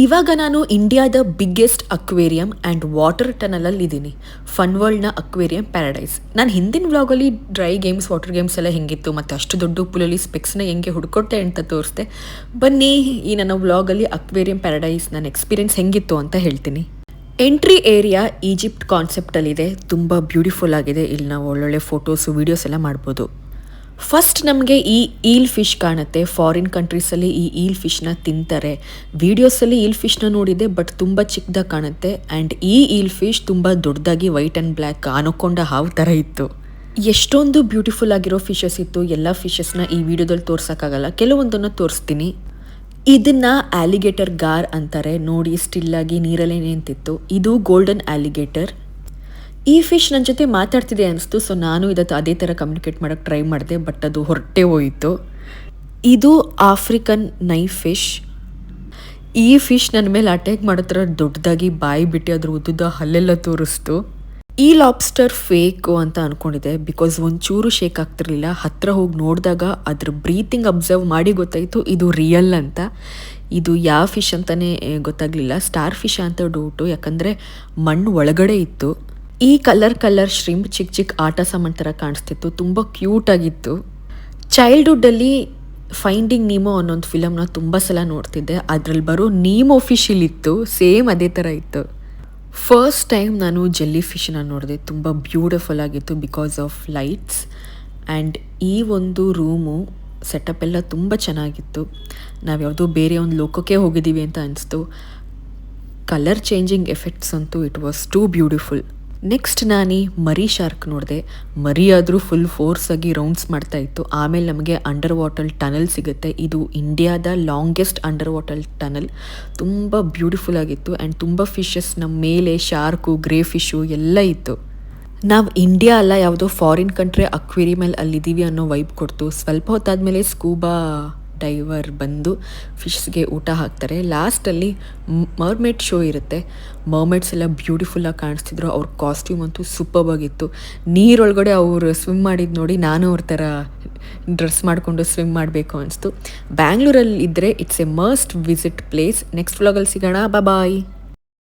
ಇವಾಗ ನಾನು ಇಂಡಿಯಾದ ಬಿಗ್ಗೆಸ್ಟ್ ಅಕ್ವೇರಿಯಂ ಆ್ಯಂಡ್ ವಾಟರ್ ಟನಲಲ್ಲಿ ಇದ್ದೀನಿ. ಫನ್ ವರ್ಲ್ಡ್ನ ಅಕ್ವೇರಿಯಂ ಪ್ಯಾರಡೈಸ್ ನಾನು ಹಿಂದಿನ ವ್ಲಾಗಲ್ಲಿ ಡ್ರೈ ಗೇಮ್ಸ್ ವಾಟರ್ ಗೇಮ್ಸ್ ಎಲ್ಲ ಹೆಂಗಿತ್ತು, ಮತ್ತು ಅಷ್ಟು ದೊಡ್ಡ ಪುಲಲ್ಲಿ ಸ್ಪೆಕ್ಸ್ನ ಹೆಂಗೆ ಹುಡ್ಕೊಟ್ಟೆ ಅಂತ ತೋರಿಸ್ದೆ. ಬನ್ನಿ ಈ ನನ್ನ ವ್ಲಾಗಲ್ಲಿ ಅಕ್ವೇರಿಯಂ ಪ್ಯಾರಡೈಸ್ ನನ್ನ ಎಕ್ಸ್ಪೀರಿಯನ್ಸ್ ಹೆಂಗಿತ್ತು ಅಂತ ಹೇಳ್ತೀನಿ. ಎಂಟ್ರಿ ಏರಿಯಾ ಈಜಿಪ್ಟ್ ಕಾನ್ಸೆಪ್ಟಲ್ಲಿದೆ ತುಂಬ ಬ್ಯೂಟಿಫುಲ್ ಆಗಿದೆ. ಇಲ್ಲಿ ನಾವು ಒಳ್ಳೊಳ್ಳೆ ಫೋಟೋಸು ವೀಡಿಯೋಸ್ ಎಲ್ಲ ಮಾಡ್ಬೋದು. ಫಸ್ಟ್ ನಮಗೆ ಈ ಈಲ್ ಫಿಶ್ ಕಾಣುತ್ತೆ. ಫಾರಿನ್ ಕಂಟ್ರೀಸಲ್ಲಿ ಈ ಈಲ್ ಫಿಶ್ನ ತಿಂತಾರೆ. ವೀಡಿಯೋಸಲ್ಲಿ ಈಲ್ ಫಿಶ್ನ ನೋಡಿದೆ ಬಟ್ ತುಂಬ ಚಿಕ್ಕದಾಗಿ ಕಾಣುತ್ತೆ. ಆ್ಯಂಡ್ ಈ ಈಲ್ ಫಿಶ್ ತುಂಬ ದೊಡ್ಡದಾಗಿ ವೈಟ್ ಆ್ಯಂಡ್ ಬ್ಲ್ಯಾಕ್ ಅನ್ಕೊಂಡ ಹಾವು ಥರ ಇತ್ತು. ಎಷ್ಟೊಂದು ಬ್ಯೂಟಿಫುಲ್ ಆಗಿರೋ ಫಿಶಸ್ ಇತ್ತು. ಎಲ್ಲ ಫಿಶಸ್ನ ಈ ವಿಡಿಯೋದಲ್ಲಿ ತೋರ್ಸೋಕ್ಕಾಗಲ್ಲ. ಕೆಲವೊಂದನ್ನು ತೋರಿಸ್ತೀನಿ. ಇದನ್ನ ಆಲಿಗೇಟರ್ ಗಾರ್ ಅಂತಾರೆ. ನೋಡಿ ಸ್ಟಿಲ್ಲಾಗಿ ನೀರಲ್ಲೇ ನಿಂತಿತ್ತು ಇದು ಗೋಲ್ಡನ್ ಆಲಿಗೇಟರ್ ಈ ಫಿಶ್ ನನ್ನ ಜೊತೆ ಮಾತಾಡ್ತಿದೆ ಅನಿಸ್ತು ಸೊ ನಾನು ಇದತ್ತು ಅದೇ ಥರ ಕಮ್ಯುನಿಕೇಟ್ ಮಾಡೋಕ್ಕೆ ಟ್ರೈ ಮಾಡಿದೆ ಬಟ್ ಅದು ಹೊರಟೆ ಹೋಯಿತು. ಇದು ಆಫ್ರಿಕನ್ ನೈ ಫಿಶ್ ಈ ಫಿಶ್ ನನ್ನ ಮೇಲೆ ಅಟ್ಯಾಕ್ ಮಾಡೋ ದೊಡ್ಡದಾಗಿ ಬಾಯಿ ಬಿಟ್ಟು ಅದ್ರ ಉದ್ದುದ ಹಲ್ಲೆಲ್ಲ ತೋರಿಸ್ತು. ಈ ಲಾಬ್ಸ್ಟರ್ ಫೇಕು ಅಂತ ಅಂದ್ಕೊಂಡಿದ್ದೆ ಬಿಕಾಸ್ ಒಂಚೂರು ಶೇಕ್ ಆಗ್ತಿರ್ಲಿಲ್ಲ ಹತ್ತಿರ ಹೋಗಿ ನೋಡಿದಾಗ ಅದ್ರ ಬ್ರೀತಿಂಗ್ ಅಬ್ಸರ್ವ್ ಮಾಡಿ ಗೊತ್ತಾಯಿತು, ಇದು ರಿಯಲ್ ಅಂತ. ಇದು ಯಾವ ಫಿಶ್ ಅಂತಲೇ ಗೊತ್ತಾಗಲಿಲ್ಲ. ಸ್ಟಾರ್ ಫಿಶ್ ಅಂತ ಡೌಟು ಯಾಕಂದರೆ ಮಣ್ಣು ಒಳಗಡೆ ಇತ್ತು. ಈ ಕಲರ್ ಕಲರ್ ಶ್ರಿಂಪ್ ಚಿಕ್ಕ ಚಿಕ್ಕ ಆಟ ಸಾಮಾನು ಥರ ಕಾಣಿಸ್ತಿತ್ತು, ತುಂಬ ಕ್ಯೂಟಾಗಿತ್ತು ಚೈಲ್ಡ್ಹುಡ್ಡಲ್ಲಿ ಫೈಂಡಿಂಗ್ ನೀಮೋ ಅನ್ನೊಂದು ಫಿಲಮ್ನ ತುಂಬ ಸಲ ನೋಡ್ತಿದ್ದೆ. ಅದ್ರಲ್ಲಿ ಬರೋ ನೀಮ್ ಫಿಶ್ ಇತ್ತು ಸೇಮ್ ಅದೇ ಥರ ಇತ್ತು. ಫಸ್ಟ್ ಟೈಮ್ ನಾನು ಜೆಲ್ಲಿ ಫಿಶನ್ನ ನೋಡಿದೆ, ತುಂಬ ಬ್ಯೂಟಿಫುಲ್ ಆಗಿತ್ತು ಬಿಕಾಸ್ ಆಫ್ ಲೈಟ್ಸ್ ಆ್ಯಂಡ್ ಈ ಒಂದು ರೂಮು ಸೆಟಪ್ ಎಲ್ಲ ತುಂಬ ಚೆನ್ನಾಗಿತ್ತು. ನಾವು ಯಾವುದೋ ಬೇರೆ ಒಂದು ಲೋಕಕ್ಕೆ ಹೋಗಿದ್ದೀವಿ ಅಂತ ಅನಿಸ್ತು. ಕಲರ್ ಚೇಂಜಿಂಗ್ ಎಫೆಕ್ಟ್ಸ್ ಅಂತೂ it was too beautiful next ನಾನು ಮರಿ ಶಾರ್ಕ್ ನೋಡಿದೆ. ಮರಿ ಆದರೂ ಫುಲ್ ಫೋರ್ಸ್ ಆಗಿ ರೌಂಡ್ಸ್ ಮಾಡ್ತಾ ಇತ್ತು. ಆಮೇಲೆ ನಮಗೆ ಅಂಡರ್ ವಾಟರ್ ಟನಲ್ ಸಿಗುತ್ತೆ. ಇದು ಇಂಡಿಯಾದ ಲಾಂಗೆಸ್ಟ್ ಅಂಡರ್ ವಾಟರ್ ಟನಲ್ ತುಂಬ ಬ್ಯೂಟಿಫುಲ್ ಆಗಿತ್ತು ಆ್ಯಂಡ್ ತುಂಬ ಫಿಶಸ್ ನಮ್ಮ ಮೇಲೆ ಶಾರ್ಕು ಗ್ರೇ ಫಿಶು ಎಲ್ಲ ಇತ್ತು. ನಾವು ಇಂಡಿಯಾ ಅಲ್ಲ, ಯಾವುದೋ ಫಾರಿನ್ ಕಂಟ್ರಿ ಅಕ್ವೇರಿಯಮಲ್ಲಿ ಅಲ್ಲಿದ್ದೀವಿ ಅನ್ನೋ ವೈಬ್ ಕೊಡ್ತು. ಸ್ವಲ್ಪ ಹೊತ್ತಾದಮೇಲೆ ಸ್ಕೂಬಾ ಡೈವರ್ ಬಂದು ಫಿಶ್ಸ್ಗೆ ಊಟ ಹಾಕ್ತಾರೆ. ಲಾಸ್ಟಲ್ಲಿ ಮರ್ಮೇಡ್ ಶೋ ಇರುತ್ತೆ. ಮರ್ಮೇಡ್ಸ್ ಎಲ್ಲ ಬ್ಯೂಟಿಫುಲ್ಲಾಗಿ ಕಾಣಿಸ್ತಿದ್ರು. ಅವ್ರ ಕಾಸ್ಟ್ಯೂಮ್ ಅಂತೂ ಸೂಪರ್ ಆಗಿತ್ತು. ನೀರೊಳಗಡೆ ಅವರು ಸ್ವಿಮ್ ಮಾಡಿದ್ದು ನೋಡಿ ನಾನು ಅವ್ರ ಥರ ಡ್ರೆಸ್ ಮಾಡಿಕೊಂಡು ಸ್ವಿಮ್ ಮಾಡಬೇಕು ಅನಿಸ್ತು. ಬ್ಯಾಂಗ್ಳೂರಲ್ಲಿ ಇದ್ದರೆ it's a must visit place next ವ್ಲಾಗಲ್ಲಿ ಸಿಗೋಣ. ಬಾಯ್